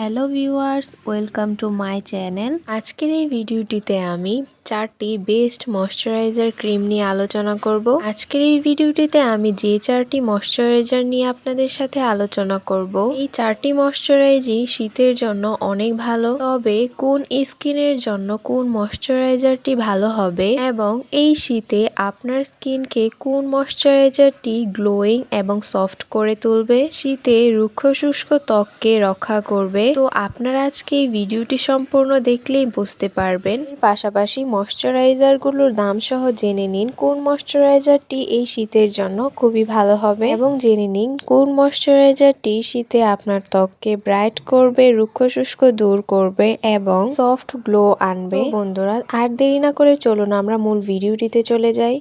Hello viewers, welcome to my channel. আজকের এই ভিডিওটিতে আমি চারটি বেস্ট ময়শ্চারাইজার ক্রিম নিয়ে আলোচনা করব। আজকের এই ভিডিওটিতে আমি যে চারটি ময়শ্চারাইজার নিয়ে আপনাদের সাথে আলোচনা করব। এই চারটি ময়শ্চারাইজই শীতের জন্য অনেক ভালো, তবে কোন স্কিনের জন্য কোন ময়শ্চারাইজারটি ভালো হবে এবং এই শীতে আপনার স্কিনকে কোন ময়শ্চারাইজারটি গ্লোয়িং এবং সফট করে তুলবে, শীতে রুক্ষ শুষ্ক ত্বককে রক্ষা করবে তো আপনারা আজকে এই ভিডিওটি সম্পূর্ণ দেখলেই বুঝতে পারবেন। পাশাপাশি ময়শ্চারাইজারগুলোর দাম সহ জেনে নিন কোন ময়শ্চারাইজারটি এই শীতের জন্য খুবই ভালো হবে এবং জেনে নিন কোন ময়শ্চারাইজারটি শীতে আপনার ত্বককে ব্রাইট করবে রুক্ষ শুষ্ক দূর করবে এবং সফট গ্লো আনবে। বন্ধুরা, আর দেরি না করে চলুন আমরা মূল ভিডিওটিতে চলে যাই।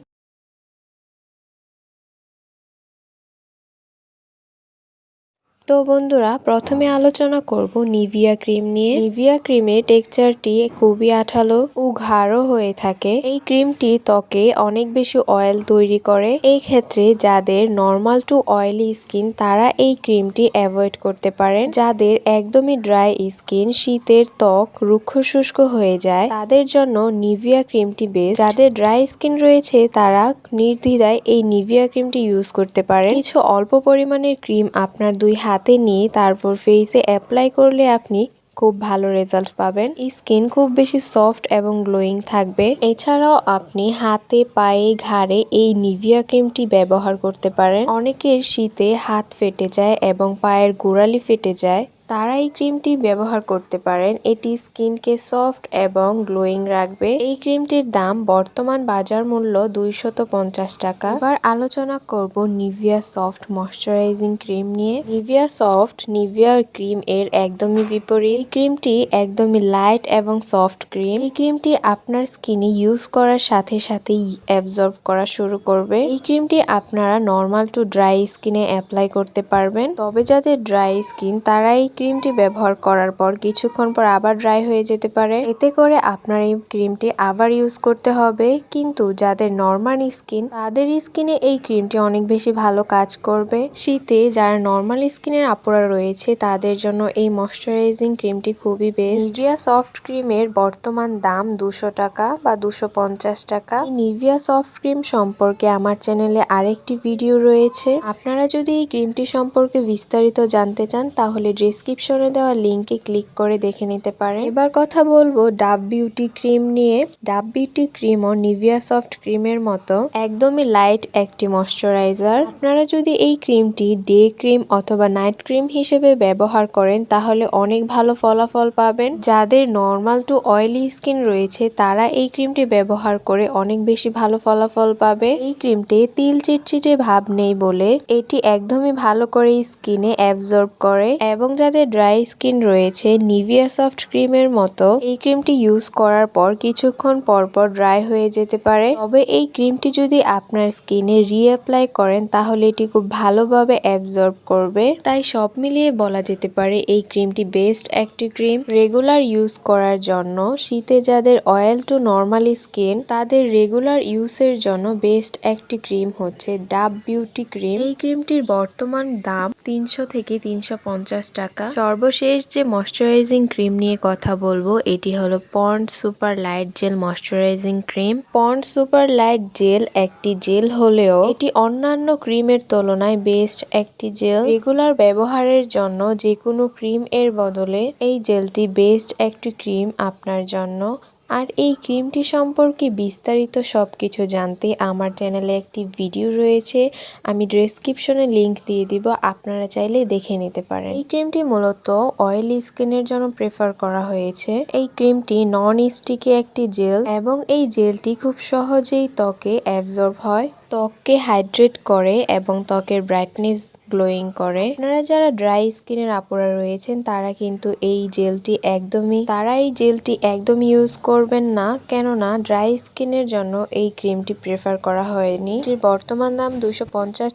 তো বন্ধুরা, প্রথমে আলোচনা করব নিভিয়া ক্রিম নিয়ে। নিভিয়া ক্রিমের টেক্সচারটি খুবই আঠালো ও ঘাড়ো হয়ে থাকে। এই ক্রিমটি ত্বকে অনেক বেশি অয়েল তৈরি করে। এই ক্ষেত্রে যাদের নর্মাল টু অয়েলি স্কিন, তারা এই ক্রিমটি অ্যাভয়েড করতে পারেন। যাদের একদমই ড্রাই স্কিন, শীতের ত্বক রুক্ষ শুষ্ক হয়ে যায়, তাদের জন্য নিভিয়া ক্রিমটি বেস্ট। যাদের ড্রাই স্কিন রয়েছে, তারা নির্দ্বিধায় এই নিভিয়া ক্রিমটি ইউজ করতে পারেন। কিছু অল্প পরিমাণের ক্রিম আপনার দুই হাত হাতে নিয়ে তারপর ফেসে অ্যাপ্লাই করলে আপনি খুব ভালো রেজাল্ট পাবেন। স্কিন খুব বেশি সফট এবং গ্লোয়িং থাকবে। এছাড়াও আপনি হাতে, পায়ে, ঘাড়ে এই নিভিয়া ক্রিমটি ব্যবহার করতে পারেন। অনেকের শীতে হাত ফেটে যায় এবং পায়ের গোড়ালি ফেটে যায়। তারা এই ক্রিমটি ব্যবহার করতে পারেন। এটি স্কিনকে সফট এবং গ্লোয়িং রাখবে। এই ক্রিমটির দাম বর্তমান বাজার মূল্য দুইশত পঞ্চাশ টাকা। এবার আলোচনা করব নিভিয়া সফট ময়শ্চারাইজিং ক্রিম নিয়ে। নিভিয়া সফট, নিভিয়া ক্রিম এর একদমই বিপরীত। এই ক্রিমটি একদমই লাইট এবং সফট ক্রিম। এই ক্রিমটি আপনার স্কিনে ইউজ করার সাথে সাথেই অ্যাবজর্ব করা শুরু করবে। এই ক্রিমটি আপনারা নর্মাল টু ড্রাই স্কিনে অ্যাপ্লাই করতে পারবেন। তবে যাদের ড্রাই স্কিন তারা এই ক্রিমটি ব্যবহার করার পর কিছুক্ষণ পর আবার ড্রাই হয়ে যেতে পারে। এতে করে আপনার এই ক্রিমটি আবার ইউজ করতে হবে। কিন্তু যাদের নর্মাল স্কিন, তাদের স্কিনে এই ক্রিমটি অনেক বেশি ভালো কাজ করবে। শীতে যারা নর্মাল স্কিনের আপুরা রয়েছে, তাদের জন্য এই ময়শ্চারাইজিং ক্রিমটি খুবই বেস্ট। নিভিয়া সফট ক্রিমের বর্তমান দাম দুশো টাকা বা দুশো পঞ্চাশ টাকা। নিভিয়া সফট ক্রিম সম্পর্কে আমার চ্যানেলে আরেকটি ভিডিও রয়েছে। আপনারা যদি এই ক্রিমটি সম্পর্কে বিস্তারিত জানতে চান, তাহলে ড্রেস ডিসক্রিপশনে দেওয়া লিঙ্কে ক্লিক করে দেখে নিতে পারেন। এবার কথা বলব ডাব বিউটি ক্রিম নিয়ে। ডাব বিউটি ক্রিম ও নিভিয়া সফট ক্রিমের মতো একদমই লাইট একটি ময়শ্চারাইজার আপনারা যদি এই ক্রিমটি ডে ক্রিম অথবা নাইট ক্রিম হিসেবে ব্যবহার করেন, তাহলে অনেক ভালো ফলাফল পাবেন। যাদের নর্মাল টু অয়েলি স্কিন রয়েছে, তারা এই ক্রিমটি ব্যবহার করে অনেক বেশি ভালো ফলাফল পাবে। এই ক্রিমটি তিল চিটচিটে ভাব নেই বলে এটি একদমই ভালো করে স্কিনে অ্যাবজর্ব করে। এবং যাদের যাদের ড্রাই স্কিন রয়েছে, নিভিয়া সফট ক্রিমের মতো। এই ক্রিমটি ইউজ করার পর কিছুক্ষণ পরপর ড্রাই হয়ে যেতে পারে। তবে এই ক্রিমটি যদি আপনার স্কিনে রিঅ্যাপ্লাই করেন, তাহলে এটি খুব ভালোভাবে অ্যাবজর্ব করবে। তাই সব মিলিয়ে বলা যেতে পারে এই ক্রিমটি বেস্ট একটি ক্রিম। রেগুলার ইউজ করার জন্য শীতে যাদের অয়েল টু নর্মাল স্কিন, তাদের রেগুলার ইউজের জন্য বেস্ট একটি ক্রিম হচ্ছে ডাব বিউটি ক্রিম। এই ক্রিমটির বর্তমান দাম তিনশো থেকে তিনশো পঞ্চাশ টাকা। সর্বশেষ যে ময়শ্চারাইজিং ক্রিম নিয়ে কথা বলব, এটি হলো Pond's super light gel moisturizing cream. Pond's super light gel একটি জেল হলেও এটি অন্যান্য ক্রিমের তুলনায় বেস্ট একটি জেল। রেগুলার ব্যবহারের জন্য যে কোনো ক্রিম এর বদলে এই জেলটি বেস্ট একটি ক্রিম আপনার জন্য। আর এই ক্রিমটি সম্পর্কে বিস্তারিত সব কিছু জানতে আমার চ্যানেলে একটি ভিডিও রয়েছে। আমি ডেসক্রিপশনে লিংক দিয়ে দিব, আপনারা চাইলে দেখে নিতে পারেন। এই ক্রিমটি মূলত অয়েলি স্কিনের জন্য প্রেফার করা হয়েছে। এই ক্রিমটি নন স্টিকি একটি জেল এবং এই জেলটি খুব সহজেই ত্বকে অ্যাবজর্ব হয়। ত্বককে হাইড্রেট করে এবং ত্বকের ব্রাইটনেস গ্লোয়িং করে। আপনারা যারা ড্রাই স্কিনের আপুরা রয়েছেন, তারা কিন্তু এই জেলটি একদমই তারা এই জেলটি একদম ইউজ করবেন না, কেননা ড্রাই স্কিনের জন্য এই ক্রিমটি প্রেফার করা হয়নি। বর্তমান দাম দুশো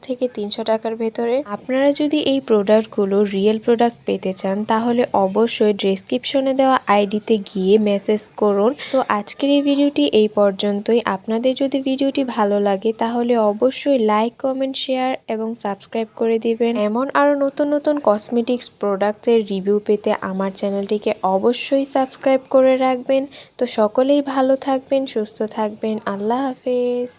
থেকে তিনশো টাকার ভেতরে। আপনারা যদি এই প্রোডাক্টগুলো রিয়েল প্রোডাক্ট পেতে চান, তাহলে অবশ্যই ডেসক্রিপশনে দেওয়া আইডিতে গিয়ে মেসেজ করুন। তো আজকের এই ভিডিওটি এই পর্যন্তই। আপনাদের যদি ভিডিওটি ভালো লাগে, তাহলে অবশ্যই লাইক কমেন্ট শেয়ার এবং সাবস্ক্রাইব করে দিবেন। এমন আরও নতুন নতুন কসমেটিক্স প্রোডাক্টের রিভিউ পেতে আমার চ্যানেলটিকে অবশ্যই সাবস্ক্রাইব করে রাখবেন। তো সকলেই ভালো থাকবেন, সুস্থ থাকবেন। আল্লাহ হাফেজ।